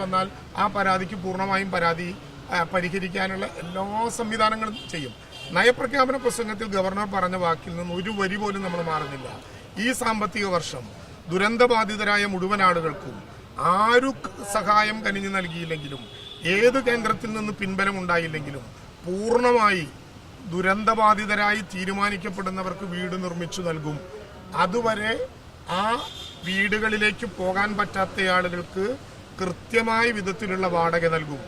വന്നാൽ ആ പരാതിക്ക് പൂർണമായും പരാതി പരിഹരിക്കാനുള്ള എല്ലാ സംവിധാനങ്ങളും ചെയ്യും. നയപ്രഖ്യാപന പ്രസംഗത്തിൽ ഗവർണർ പറഞ്ഞ വാക്കിൽ നിന്ന് ഒരു വരി പോലും നമ്മൾ മാറുന്നില്ല. ഈ സാമ്പത്തിക വർഷം ദുരന്തബാധിതരായ മുഴുവൻ ആളുകൾക്കും ആരു സഹായം കനിഞ്ഞു നൽകിയില്ലെങ്കിലും ഏത് കേന്ദ്രത്തിൽ നിന്ന് പിൻബലം ഉണ്ടായില്ലെങ്കിലും പൂർണമായി ദുരന്തബാധിതരായി തീരുമാനിക്കപ്പെടുന്നവർക്ക് വീട് നിർമ്മിച്ചു നൽകും. അതുവരെ ആ വീടുകളിലേക്ക് പോകാൻ പറ്റാത്ത ആളുകൾക്ക് കൃത്യമായ വിധത്തിലുള്ള വാടക നൽകും.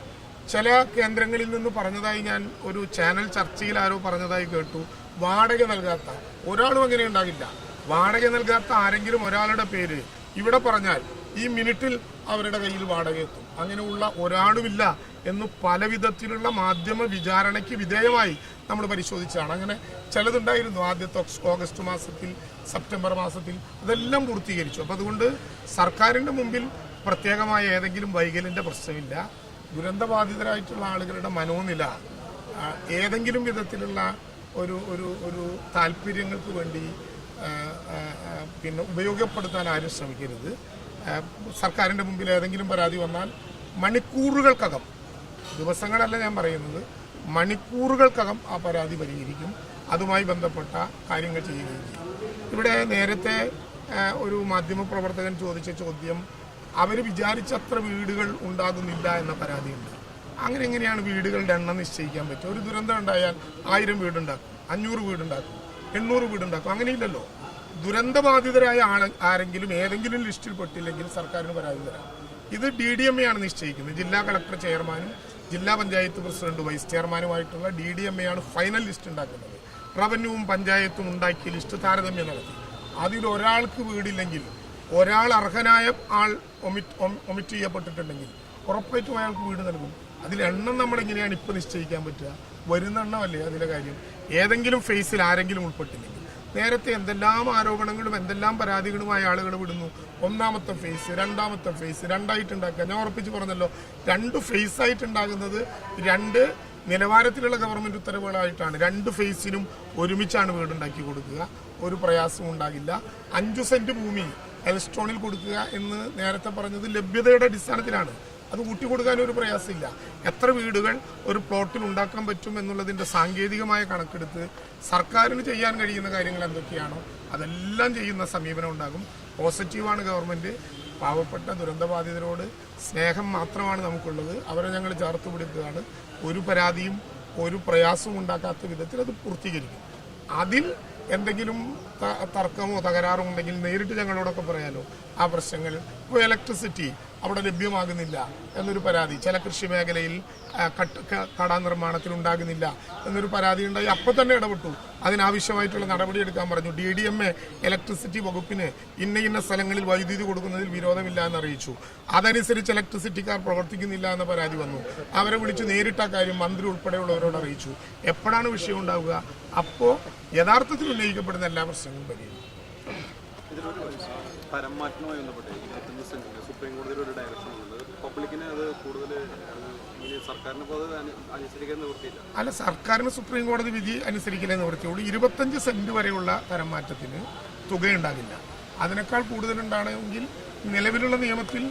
ചില കേന്ദ്രങ്ങളിൽ നിന്ന് പറഞ്ഞതായി ഞാൻ ഒരു ചാനൽ ചർച്ചയിൽ ആരോ പറഞ്ഞതായി കേട്ടു. വാടക നൽകാത്ത ഒരാളും അങ്ങനെ ഉണ്ടാകില്ല. വാടക നൽകാത്ത ആരെങ്കിലും ഒരാളുടെ പേര് ഇവിടെ പറഞ്ഞാൽ ഈ മിനിറ്റിൽ അവരുടെ കയ്യിൽ വാടക എത്തും. അങ്ങനെയുള്ള ഒരാളുമില്ല എന്ന് പല വിധത്തിലുള്ള മാധ്യമ വിചാരണയ്ക്ക് വിധേയമായി നമ്മൾ പരിശോധിച്ചാണ് അങ്ങനെ ചിലതുണ്ടായിരുന്നു ആദ്യത്തെ ഓഗസ്റ്റ് മാസത്തിൽ സെപ്റ്റംബർ മാസത്തിൽ. അതെല്ലാം പൂർത്തീകരിച്ചു. അപ്പം അതുകൊണ്ട് സർക്കാരിന്റെ മുമ്പിൽ പ്രത്യേകമായ ഏതെങ്കിലും വൈകലിന്റെ പ്രശ്നമില്ല. ദുരന്തബാധിതരായിട്ടുള്ള ആളുകളുടെ മനോനില ഏതെങ്കിലും വിധത്തിലുള്ള ഒരു ഒരു ഒരു താല്പര്യങ്ങൾക്ക് വേണ്ടി പിന്നെ ഉപയോഗപ്പെടുത്താൻ ആരും ശ്രമിക്കരുത്. സർക്കാരിന്റെ മുമ്പിൽ ഏതെങ്കിലും പരാതി വന്നാൽ മണിക്കൂറുകൾക്കകം ദിവസങ്ങളല്ല ഞാൻ പറയുന്നത് മണിക്കൂറുകൾക്കകം ആ പരാതി പരിഹരിക്കും. അതുമായി ബന്ധപ്പെട്ട കാര്യങ്ങൾ ചെയ്യുകയും ചെയ്യും. ഇവിടെ നേരത്തെ ഒരു മാധ്യമപ്രവർത്തകൻ ചോദിച്ച ചോദ്യം അവർ വിചാരിച്ചത്ര വീടുകൾ ഉണ്ടാകുന്നില്ല എന്ന പരാതിയുണ്ട്. അങ്ങനെ എങ്ങനെയാണ് വീടുകളുടെ എണ്ണം നിശ്ചയിക്കാൻ പറ്റുക? ഒരു ദുരന്തം ഉണ്ടായാൽ ആയിരം വീടുണ്ടാക്കും അഞ്ഞൂറ് വീടുണ്ടാക്കും എണ്ണൂറ് വീടുണ്ടാക്കും അങ്ങനെയില്ലല്ലോ. ദുരന്തബാധിതരായ ആളെ ആരെങ്കിലും ഏതെങ്കിലും ലിസ്റ്റിൽ പെട്ടില്ലെങ്കിൽ സർക്കാരിന് പരാതി തരാം. ഇത് ഡി ഡി എം എ ആണ് നിശ്ചയിക്കുന്നത്. ജില്ലാ കളക്ടർ ചെയർമാനും ജില്ലാ പഞ്ചായത്ത് പ്രസിഡന്റ് വൈസ് ചെയർമാനുമായിട്ടുള്ള ഡി ഡി എം എ ആണ് ഫൈനൽ ലിസ്റ്റ് ഉണ്ടാക്കുന്നത്. റവന്യൂവും പഞ്ചായത്തും ഉണ്ടാക്കിയ ലിസ്റ്റ് താരതമ്യം നടത്തി. അതിൽ ഒരാൾക്ക് വീടില്ലെങ്കിൽ ഒരാൾ അർഹനായ ആൾ ഒമിറ്റ് ഒമിറ്റ് ചെയ്യപ്പെട്ടിട്ടുണ്ടെങ്കിൽ ഉറപ്പായിട്ടും അയാൾക്ക് വീട് നൽകും. അതിലെണ്ണം നമ്മൾ എങ്ങനെയാണ് നിശ്ചയിക്കാൻ പറ്റുക? വരുന്ന എണ്ണമല്ലേ അതിലെ കാര്യം? ഏതെങ്കിലും ഫേസിൽ ആരെങ്കിലും ഉൾപ്പെട്ടില്ലെങ്കിൽ. നേരത്തെ എന്തെല്ലാം ആരോപണങ്ങളും എന്തെല്ലാം പരാതികളുമായ ആളുകൾ വിടുന്നു? ഒന്നാമത്തെ ഫേസ് രണ്ടാമത്തെ ഫേസ് രണ്ടായിട്ട് ഉണ്ടാക്കുക ഞാൻ ഉറപ്പിച്ച് പറഞ്ഞല്ലോ രണ്ട് ഫേസ് ആയിട്ട് ഉണ്ടാകുന്നത് രണ്ട് നിലവാരത്തിലുള്ള ഗവൺമെന്റ് ഉത്തരവുകളായിട്ടാണ്. രണ്ട് ഫേസിനും ഒരുമിച്ചാണ് വീടുണ്ടാക്കി കൊടുക്കുക. ഒരു പ്രയാസവും ഉണ്ടാകില്ല. അഞ്ചു സെന്റ് ഭൂമി എൽസ്റ്റോണിൽ കൊടുക്കുക എന്ന് നേരത്തെ പറഞ്ഞത് ലഭ്യതയുടെ അടിസ്ഥാനത്തിലാണ്. അത് ഊട്ടി കൊടുക്കാൻ ഒരു പ്രയാസമില്ല. എത്ര വീടുകൾ ഒരു പ്ലോട്ടിൽ ഉണ്ടാക്കാൻ പറ്റും എന്നുള്ളതിന്റെ സാങ്കേതികമായ കണക്കെടുത്ത് സർക്കാരിന് ചെയ്യാൻ കഴിയുന്ന കാര്യങ്ങൾ എന്തൊക്കെയാണോ അതെല്ലാം ചെയ്യുന്ന സമീപനം ഉണ്ടാകും. പോസിറ്റീവാണ് ഗവൺമെന്റ് പാവപ്പെട്ട ദുരന്തബാധിതരോട് സ്നേഹം മാത്രമാണ് നമുക്കുള്ളത്. അവരെ ഞങ്ങൾ ചേർത്ത് പിടിക്കുകയാണ് ഒരു പരാതിയും ഒരു പ്രയാസവും ഉണ്ടാക്കാത്ത വിധത്തിൽ അത് പൂർത്തീകരിക്കും. അതിൽ എന്തെങ്കിലും തർക്കമോ തകരാറോ ഉണ്ടെങ്കിൽ നേരിട്ട് ഞങ്ങളോടൊക്കെ പറയാലോ. ആ പ്രശ്നങ്ങൾ ഇപ്പോൾ ഇലക്ട്രിസിറ്റി അവിടെ ലഭ്യമാകുന്നില്ല എന്നൊരു പരാതി. ചില കൃഷി മേഖലയിൽ കട നിർമ്മാണത്തിൽ ഉണ്ടാകുന്നില്ല എന്നൊരു പരാതി ഉണ്ടായി. അപ്പോൾ തന്നെ ഇടപെട്ടു. അതിനാവശ്യമായിട്ടുള്ള നടപടിയെടുക്കാൻ പറഞ്ഞു. D D M A electricity വകുപ്പിന് ഇന്ന ഇന്ന സ്ഥലങ്ങളിൽ വൈദ്യുതി കൊടുക്കുന്നതിൽ വിരോധമില്ല എന്ന് അറിയിച്ചു. അതനുസരിച്ച് ഇലക്ട്രിസിറ്റിക്കാർ പ്രവർത്തിക്കുന്നില്ല എന്ന പരാതി വന്നു. അവരെ വിളിച്ച് നേരിട്ട കാര്യം മന്ത്രി ഉൾപ്പെടെയുള്ളവരോട് അറിയിച്ചു. എപ്പോഴാണ് വിഷയം ഉണ്ടാവുക? അപ്പോൾ യഥാർത്ഥത്തിൽ ഉന്നയിക്കപ്പെടുന്ന എല്ലാ പ്രശ്നങ്ങളും പരിഹരിക്കും. ഇതിലൊരു തരം മാറ്റവുമായി ബന്ധപ്പെട്ട് ഇരുപത്തഞ്ച് സെന്റിന് സുപ്രീം കോടതിയുടെ ഒരു ഡയറക്ഷൻ ഉണ്ട്. പബ്ലിക്കിന് അത് കൂടുതൽ അല്ല സർക്കാരിന് സുപ്രീം കോടതി വിധി അനുസരിക്കലേ നിവൃത്തിയുള്ളൂ. ഇരുപത്തഞ്ച് സെന്റ് വരെയുള്ള തരം മാറ്റത്തിന് തുകയുണ്ടാകില്ല. അതിനേക്കാൾ കൂടുതലുണ്ടാണെങ്കിൽ നിലവിലുള്ള നിയമത്തിൽ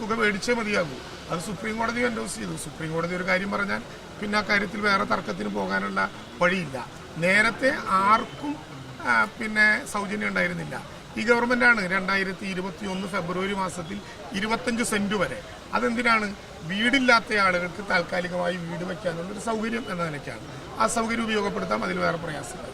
തുക മേടിച്ചേ മതിയാകൂ. അത് സുപ്രീം കോടതി എൻഡോസ് ചെയ്തു. സുപ്രീം കോടതി ഒരു കാര്യം പറഞ്ഞാൽ പിന്നെ ആ കാര്യത്തിൽ വേറെ തർക്കത്തിന് പോകാനുള്ള വഴിയില്ല. നേരത്തെ ആർക്കും പിന്നെ സൗജന്യം ഉണ്ടായിരുന്നില്ല. ഈ ഗവൺമെന്റാണ് രണ്ടായിരത്തി ഇരുപത്തി ഒന്ന് ഫെബ്രുവരി മാസത്തിൽ ഇരുപത്തഞ്ച് സെന്റ് വരെ. അതെന്തിനാണ്? വീടില്ലാത്ത ആളുകൾക്ക് താൽക്കാലികമായി വീട് വയ്ക്കാനുള്ള ഒരു സൗകര്യം എന്ന നിലയ്ക്കാണ്. ആ സൗകര്യം ഉപയോഗപ്പെടുത്താം അതിൽ വേറെ പ്രയാസമില്ല.